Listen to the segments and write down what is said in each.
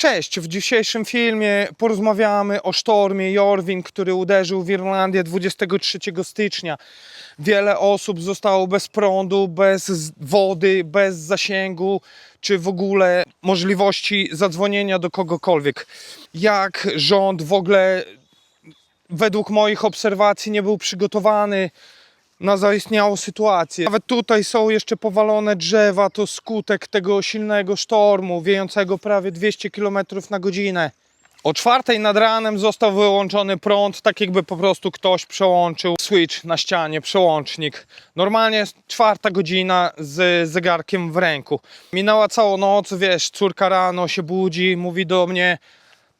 Cześć, w dzisiejszym filmie porozmawiamy o sztormie Jorwin, który uderzył w Irlandię 23 stycznia. Wiele osób zostało bez prądu, bez wody, bez zasięgu, czy w ogóle możliwości zadzwonienia do kogokolwiek. Jak rząd w ogóle, według moich obserwacji, nie był przygotowany na zaistniałą sytuację. Nawet tutaj są jeszcze powalone drzewa, to skutek tego silnego sztormu, wiejącego prawie 200 km na godzinę. O czwartej nad ranem został wyłączony prąd, tak jakby po prostu ktoś przełączył switch na ścianie, przełącznik. Normalnie jest czwarta godzina z zegarkiem w ręku. Minęła całą noc, wiesz, córka rano się budzi, mówi do mnie,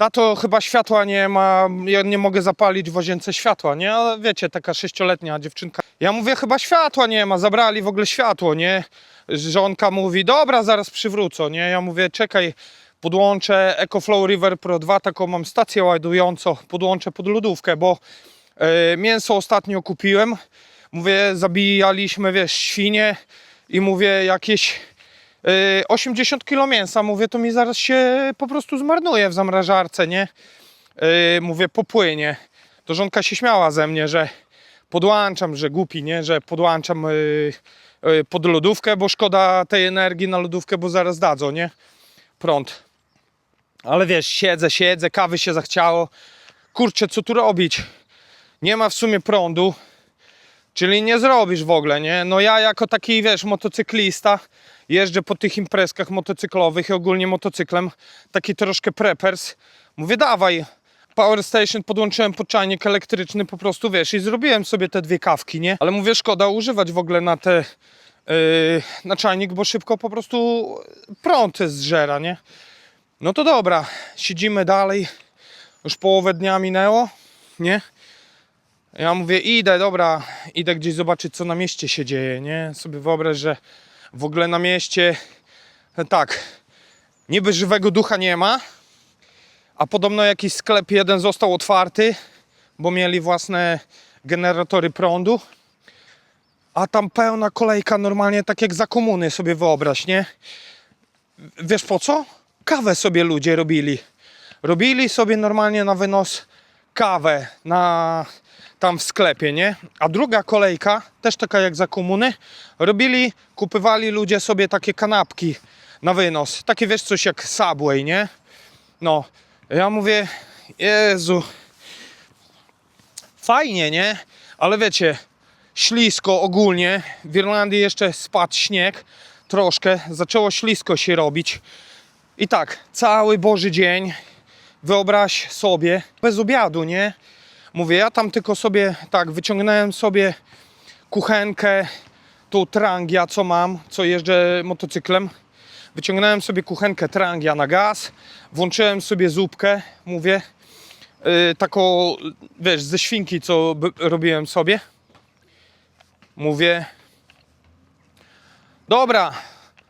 Tato, chyba światła nie ma, ja nie mogę zapalić w łazience światła, nie? Ale wiecie, taka sześcioletnia dziewczynka. Ja mówię, chyba światła nie ma, zabrali w ogóle światło, nie? Żonka mówi, dobra, zaraz przywrócę, nie? Ja mówię, czekaj, podłączę EcoFlow River Pro 2, taką mam stację ładującą, podłączę pod lodówkę, bo e, mięso ostatnio kupiłem. Mówię, zabijaliśmy, wiesz, świnie i mówię, jakieś 80 kg mięsa, mówię, to mi zaraz się po prostu zmarnuje w zamrażarce, nie? Yy, mówię, popłynie. To żonka się śmiała ze mnie, że podłączam, że głupi, nie? Że podłączam yy, yy, pod lodówkę, bo szkoda tej energii na lodówkę, bo zaraz dadzą, nie? Prąd. Ale wiesz, siedzę, siedzę, kawy się zachciało. Kurczę, co tu robić? Nie ma w sumie prądu. Czyli nie zrobisz w ogóle, nie? No ja jako taki, wiesz, motocyklista jeżdżę po tych imprezkach motocyklowych i ogólnie motocyklem, taki troszkę preppers. Mówię, dawaj, Power Station podłączyłem pod czajnik elektryczny po prostu, wiesz, i zrobiłem sobie te dwie kawki, nie? Ale mówię, szkoda używać w ogóle na te, yy, na czajnik, bo szybko po prostu prąd zżera, nie? No to dobra, siedzimy dalej, już połowę dnia minęło, nie? Ja mówię, idę, dobra, idę gdzieś zobaczyć, co na mieście się dzieje, nie? Sobie wyobraź, że w ogóle na mieście, tak, niby żywego ducha nie ma, a podobno jakiś sklep jeden został otwarty, bo mieli własne generatory prądu, a tam pełna kolejka normalnie, tak jak za komuny sobie wyobraź, nie? Wiesz po co? Kawę sobie ludzie robili. Robili sobie normalnie na wynos kawę na, tam w sklepie, nie? A druga kolejka, też taka jak za komuny, robili, kupywali ludzie sobie takie kanapki na wynos. Takie wiesz, coś jak Subway, nie? No, ja mówię, Jezu, fajnie, nie? Ale wiecie, ślisko ogólnie, w Irlandii jeszcze spadł śnieg, troszkę, zaczęło ślisko się robić. I tak, cały Boży dzień, wyobraź sobie, bez obiadu, nie? Mówię, ja tam tylko sobie, tak, wyciągnąłem sobie kuchenkę, tą trangia, co mam, co jeżdżę motocyklem. Wyciągnąłem sobie kuchenkę trangia na gaz, włączyłem sobie zupkę, mówię, yy, taką, wiesz, ze świnki, co robiłem sobie. Mówię, dobra,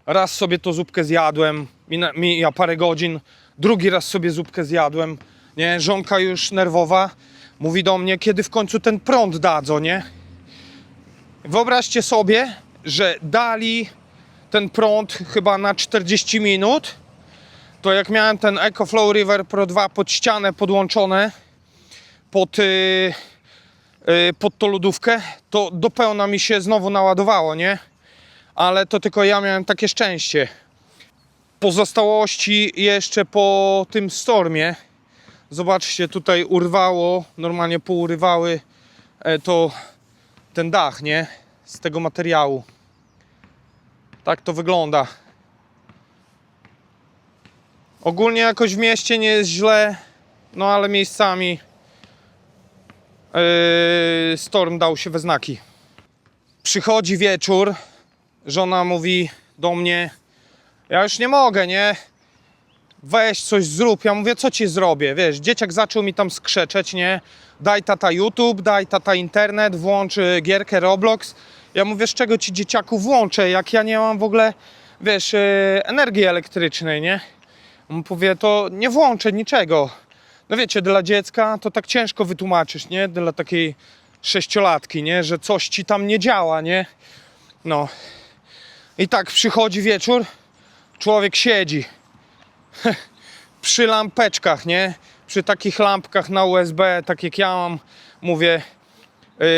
raz sobie to zupkę zjadłem, mina- mija parę godzin, drugi raz sobie zupkę zjadłem, nie, żonka już nerwowa, mówi do mnie, kiedy w końcu ten prąd dadzą, nie? Wyobraźcie sobie, że dali ten prąd chyba na 40 minut, to jak miałem ten EcoFlow River Pro 2 pod ścianę podłączone, pod, yy, yy, pod tą lodówkę, to do pełna mi się znowu naładowało, nie? Ale to tylko ja miałem takie szczęście. Pozostałości jeszcze po tym stormie, zobaczcie, tutaj urwało, normalnie pourywały e, to ten dach, nie? Z tego materiału. Tak to wygląda. Ogólnie jakoś w mieście nie jest źle, no ale miejscami yy, storm dał się we znaki. Przychodzi wieczór, żona mówi do mnie, ja już nie mogę, nie? Weź coś zrób. Ja mówię, co ci zrobię? Wiesz, dzieciak zaczął mi tam skrzeczeć, nie? Daj tata YouTube, daj tata internet, włącz y, gierkę Roblox. Ja mówię, z czego ci dzieciaku włączę, jak ja nie mam w ogóle, wiesz, y, energii elektrycznej, nie? On powie, to nie włączę niczego. No wiecie, dla dziecka to tak ciężko wytłumaczyć, nie? Dla takiej sześciolatki, nie? Że coś ci tam nie działa, nie? No. I tak przychodzi wieczór, człowiek siedzi. przy lampeczkach, nie? Przy takich lampkach na USB, tak jak ja mam, mówię,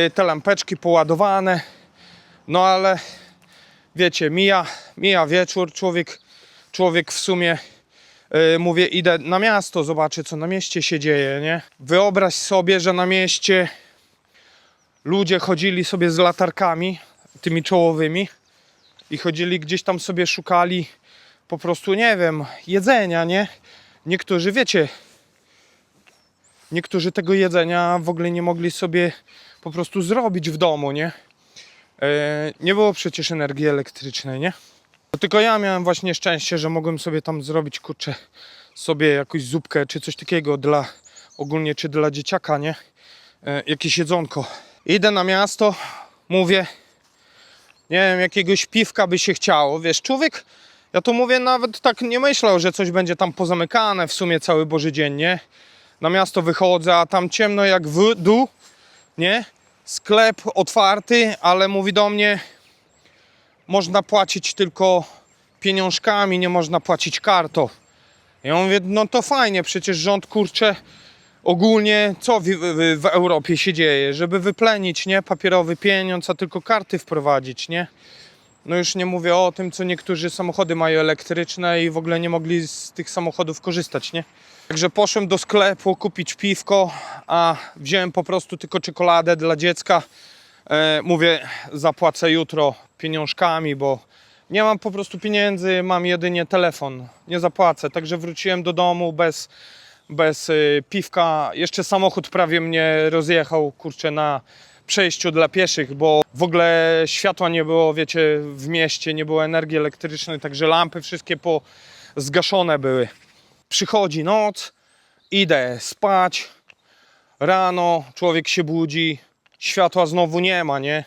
y, te lampeczki poładowane. No ale wiecie, mija, mija wieczór, człowiek, człowiek w sumie, y, mówię, idę na miasto, zobaczę co na mieście się dzieje, nie? Wyobraź sobie, że na mieście ludzie chodzili sobie z latarkami, tymi czołowymi i chodzili gdzieś tam sobie szukali po prostu, nie wiem, jedzenia, nie? Niektórzy, wiecie, niektórzy tego jedzenia w ogóle nie mogli sobie po prostu zrobić w domu, nie? E, nie było przecież energii elektrycznej, nie? Tylko ja miałem właśnie szczęście, że mogłem sobie tam zrobić, kurczę, sobie jakąś zupkę czy coś takiego dla, ogólnie czy dla dzieciaka, nie? E, jakieś jedzonko. Idę na miasto, mówię, nie wiem, jakiegoś piwka by się chciało. Wiesz, człowiek, ja tu mówię, nawet tak nie myślał, że coś będzie tam pozamykane w sumie cały Boży dzień, nie? Na miasto wychodzę, a tam ciemno jak w dół, nie? Sklep otwarty, ale mówi do mnie, można płacić tylko pieniążkami, nie można płacić kartą. Ja mówię, no to fajnie, przecież rząd kurcze ogólnie co w, w, w Europie się dzieje, żeby wyplenić, nie, papierowy pieniądz, a tylko karty wprowadzić, nie? No już nie mówię o tym, co niektórzy samochody mają elektryczne i w ogóle nie mogli z tych samochodów korzystać, nie? Także poszłem do sklepu kupić piwko, a wziąłem po prostu tylko czekoladę dla dziecka. E, mówię, zapłacę jutro pieniążkami, bo nie mam po prostu pieniędzy, mam jedynie telefon. Nie zapłacę, także wróciłem do domu bez, bez y, piwka. Jeszcze samochód prawie mnie rozjechał, kurczę, na przejściu dla pieszych, bo w ogóle światła nie było, wiecie, w mieście, nie było energii elektrycznej, także lampy wszystkie po zgaszone były. Przychodzi noc, idę spać, rano człowiek się budzi, światła znowu nie ma, nie?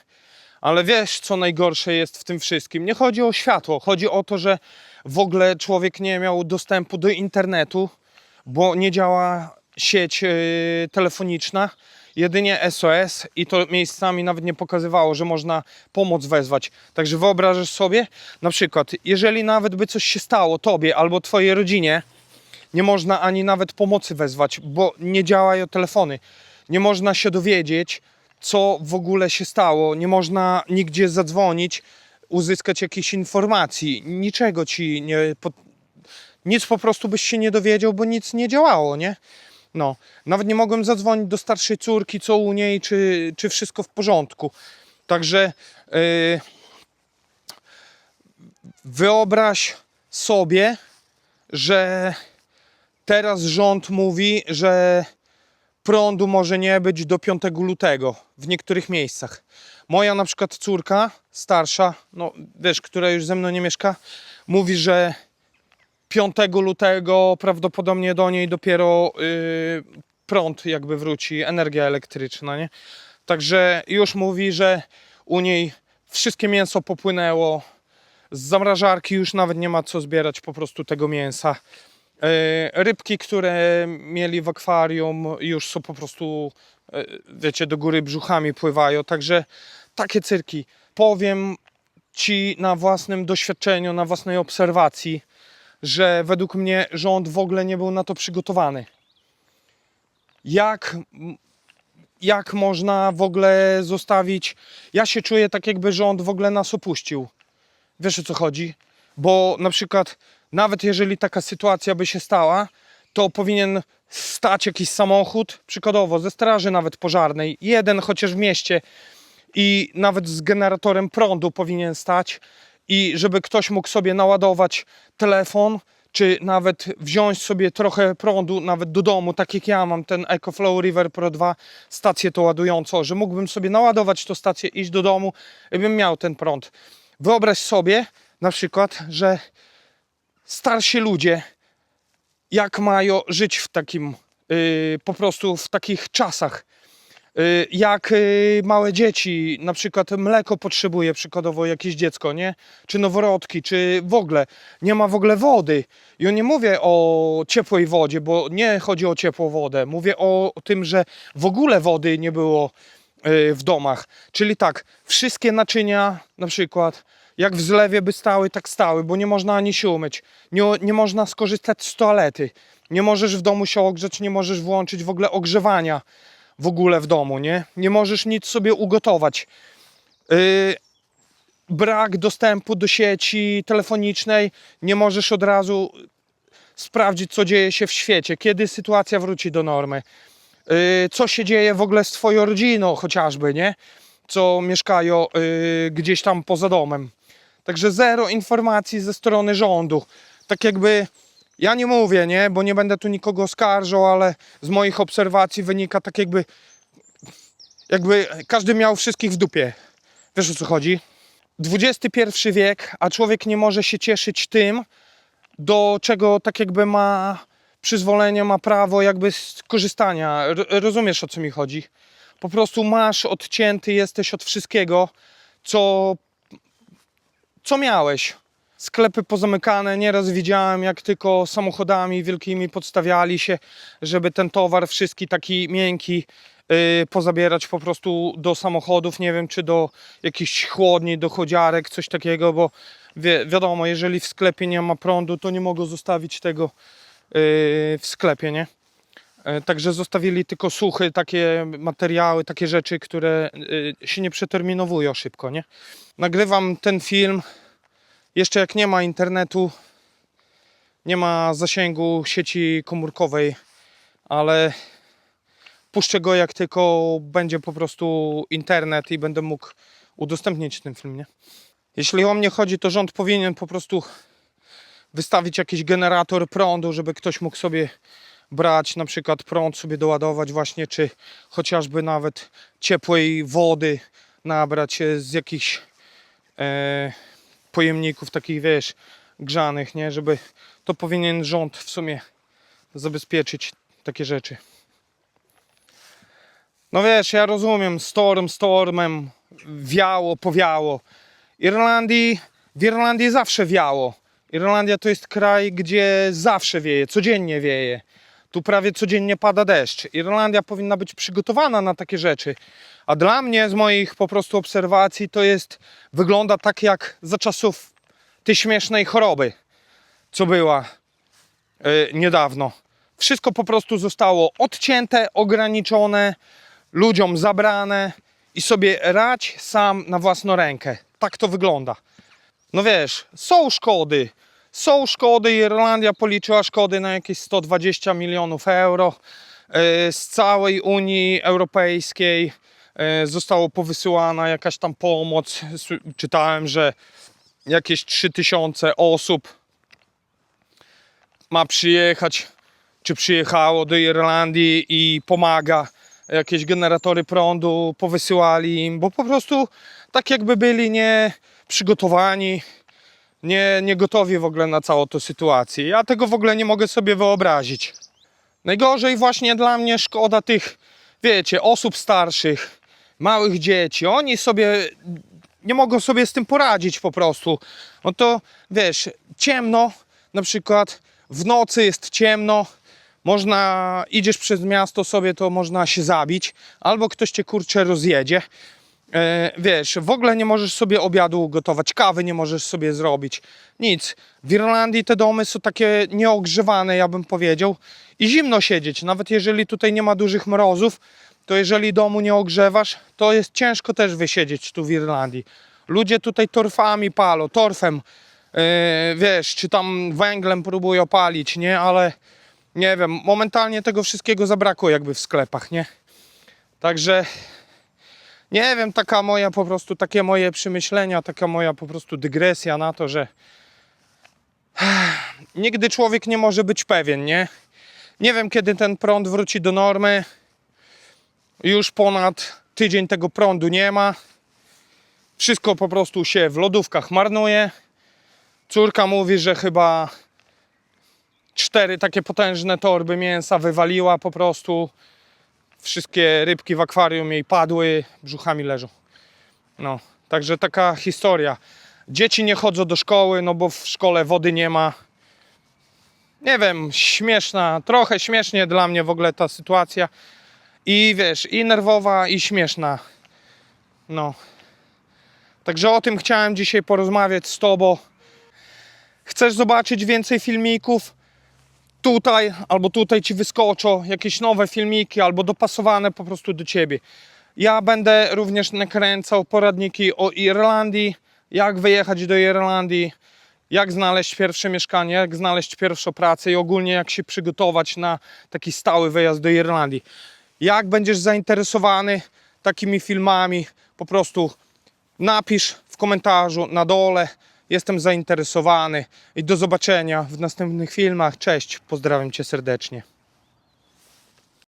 Ale wiesz, co najgorsze jest w tym wszystkim? Nie chodzi o światło, chodzi o to, że w ogóle człowiek nie miał dostępu do internetu, bo nie działa sieć yy, telefoniczna, jedynie SOS i to miejscami nawet nie pokazywało, że można pomoc wezwać. Także wyobrażasz sobie, na przykład, jeżeli nawet by coś się stało tobie albo twojej rodzinie, nie można ani nawet pomocy wezwać, bo nie działają telefony. Nie można się dowiedzieć, co w ogóle się stało. Nie można nigdzie zadzwonić, uzyskać jakiejś informacji. Niczego ci nie. Nic po prostu byś się nie dowiedział, bo nic nie działało, nie? No, nawet nie mogłem zadzwonić do starszej córki, co u niej, czy, czy wszystko w porządku. Także yy, wyobraź sobie, że teraz rząd mówi, że prądu może nie być do 5 lutego w niektórych miejscach. Moja na przykład córka starsza, no wiesz, która już ze mną nie mieszka, mówi, że 5 lutego prawdopodobnie do niej dopiero yy, prąd jakby wróci, energia elektryczna, nie? Także już mówi, że u niej wszystkie mięso popłynęło, z zamrażarki już nawet nie ma co zbierać po prostu tego mięsa. E, Rybki, które mieli w akwarium, już są po prostu, e, wiecie, do góry brzuchami pływają. Także takie cyrki. Powiem ci na własnym doświadczeniu, na własnej obserwacji, że według mnie rząd w ogóle nie był na to przygotowany. Jak, jak można w ogóle zostawić. Ja się czuję tak, jakby rząd w ogóle nas opuścił. Wiesz o co chodzi? Bo na przykład, nawet jeżeli taka sytuacja by się stała, to powinien stać jakiś samochód, przykładowo ze straży nawet pożarnej, jeden chociaż w mieście i nawet z generatorem prądu powinien stać i żeby ktoś mógł sobie naładować telefon, czy nawet wziąć sobie trochę prądu nawet do domu, tak jak ja mam ten EcoFlow River Pro 2 stację to ładującą, że mógłbym sobie naładować tą stację, iść do domu i bym miał ten prąd. Wyobraź sobie na przykład, że starsi ludzie, jak mają żyć w takim, yy, po prostu w takich czasach. Yy, jak yy, małe dzieci, na przykład mleko potrzebuje, przykładowo jakieś dziecko, nie? Czy noworodki, czy w ogóle nie ma w ogóle wody. Ja nie mówię o ciepłej wodzie, bo nie chodzi o ciepłą wodę. Mówię o tym, że w ogóle wody nie było yy, w domach. Czyli tak, wszystkie naczynia, na przykład jak w zlewie by stały, tak stały, bo nie można ani się umyć. Nie, nie można skorzystać z toalety. Nie możesz w domu się ogrzeć, nie możesz włączyć w ogóle ogrzewania w ogóle w domu, nie? Nie możesz nic sobie ugotować. Yy, brak dostępu do sieci telefonicznej, nie możesz od razu sprawdzić, co dzieje się w świecie, kiedy sytuacja wróci do normy, yy, co się dzieje w ogóle z Twoją rodziną, chociażby, nie? Co mieszkają yy, gdzieś tam poza domem. Także zero informacji ze strony rządu. Tak jakby. Ja nie mówię, nie, bo nie będę tu nikogo oskarżał, ale z moich obserwacji wynika tak jakby. Jakby każdy miał wszystkich w dupie. Wiesz o co chodzi? XXI wiek, a człowiek nie może się cieszyć tym, do czego tak jakby ma przyzwolenie, ma prawo jakby skorzystania. R- rozumiesz o co mi chodzi? Po prostu masz odcięty, jesteś od wszystkiego, co, co miałeś. Sklepy pozamykane, nieraz widziałem jak tylko samochodami wielkimi podstawiali się, żeby ten towar wszystki taki miękki yy, pozabierać po prostu do samochodów, nie wiem czy do jakichś chłodni, do chodziarek, coś takiego, bo wi wiadomo, jeżeli w sklepie nie ma prądu, to nie mogą zostawić tego yy, w sklepie, nie? E, Także zostawili tylko suchy, takie materiały, takie rzeczy, które y, się nie przeterminowują szybko, nie? Nagrywam ten film jeszcze jak nie ma internetu, nie ma zasięgu sieci komórkowej, ale puszczę go jak tylko będzie po prostu internet i będę mógł udostępnić ten film, nie? Jeśli o mnie chodzi, to rząd powinien po prostu wystawić jakiś generator prądu, żeby ktoś mógł sobie brać na przykład prąd sobie doładować właśnie, czy chociażby nawet ciepłej wody nabrać e, z jakichś e, pojemników takich, wiesz, grzanych, nie? Żeby to powinien rząd w sumie zabezpieczyć takie rzeczy. No wiesz, ja rozumiem, storm stormem, wiało, powiało. Irlandii, w Irlandii zawsze wiało. Irlandia to jest kraj, gdzie zawsze wieje, codziennie wieje. Tu prawie codziennie pada deszcz. Irlandia powinna być przygotowana na takie rzeczy. A dla mnie, z moich po prostu obserwacji, to jest, wygląda tak jak za czasów tej śmiesznej choroby, co była yy, niedawno. Wszystko po prostu zostało odcięte, ograniczone, ludziom zabrane i sobie rać sam na własną rękę. Tak to wygląda. No wiesz, są szkody. Są szkody. Irlandia policzyła szkody na jakieś 120 milionów euro. E, Z całej Unii Europejskiej e, zostało powysyłana jakaś tam pomoc. Czytałem, że jakieś 3000 osób ma przyjechać, czy przyjechało do Irlandii i pomaga. Jakieś generatory prądu powysyłali im, bo po prostu tak jakby byli nie przygotowani, nie, nie gotowi w ogóle na całą tę sytuację. Ja tego w ogóle nie mogę sobie wyobrazić. Najgorzej właśnie dla mnie szkoda tych, wiecie, osób starszych, małych dzieci. Oni sobie nie mogą sobie z tym poradzić po prostu. No to wiesz, ciemno, na przykład w nocy jest ciemno, można, idziesz przez miasto sobie, to można się zabić, albo ktoś cię kurczę rozjedzie. E, wiesz, w ogóle nie możesz sobie obiadu ugotować, kawy nie możesz sobie zrobić, nic. W Irlandii te domy są takie nieogrzewane, ja bym powiedział, i zimno siedzieć, nawet jeżeli tutaj nie ma dużych mrozów, to jeżeli domu nie ogrzewasz, to jest ciężko też wysiedzieć tu w Irlandii. Ludzie tutaj torfami palą, torfem, e, wiesz, czy tam węglem próbują palić, nie, ale nie wiem, momentalnie tego wszystkiego zabrakło jakby w sklepach, nie? Także nie wiem, taka moja po prostu, takie moje przemyślenia, taka moja po prostu dygresja na to, że nigdy człowiek nie może być pewien, nie? Nie wiem, kiedy ten prąd wróci do normy. Już ponad tydzień tego prądu nie ma. Wszystko po prostu się w lodówkach marnuje. Córka mówi, że chyba cztery takie potężne torby mięsa wywaliła po prostu. Wszystkie rybki w akwarium jej padły, brzuchami leżą. No, także taka historia. Dzieci nie chodzą do szkoły, no bo w szkole wody nie ma. Nie wiem, śmieszna, trochę śmiesznie dla mnie w ogóle ta sytuacja. I wiesz, i nerwowa, i śmieszna. No. Także o tym chciałem dzisiaj porozmawiać z Tobą. Chcesz zobaczyć więcej filmików? Tutaj albo tutaj ci wyskoczą jakieś nowe filmiki albo dopasowane po prostu do ciebie. Ja będę również nakręcał poradniki o Irlandii, jak wyjechać do Irlandii, jak znaleźć pierwsze mieszkanie, jak znaleźć pierwszą pracę i ogólnie jak się przygotować na taki stały wyjazd do Irlandii. Jak będziesz zainteresowany takimi filmami, po prostu napisz w komentarzu na dole. Jestem zainteresowany i do zobaczenia w następnych filmach. Cześć, pozdrawiam cię serdecznie.